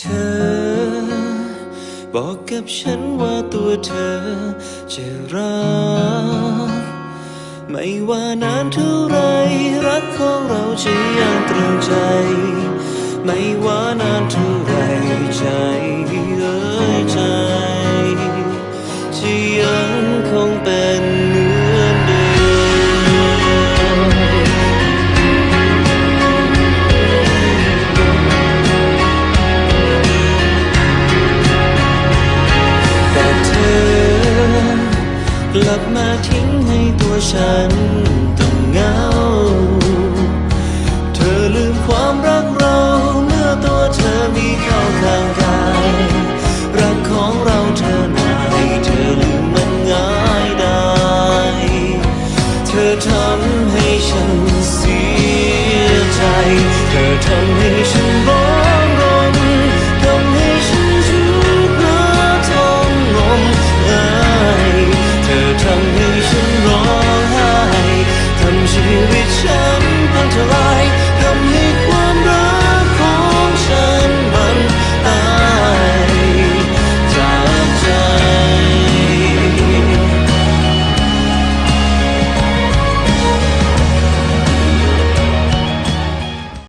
เธอ บอกกับฉันว่าตัวเธอจะรัก ไม่ว่านานเท่าไรรักของเราจะยังตรึงใจ ไม่ว่านานเท่าไร ลับมาทิ้งให้ตัวฉันต้องเหงา เธอลืมความรักเราเมื่อตัวเธอมีเข้าข้างกายรักของเราเธอนายเธอลืมมันง่ายได้ เธอทำให้ฉันเสียใจ เธอทำให้ฉันร้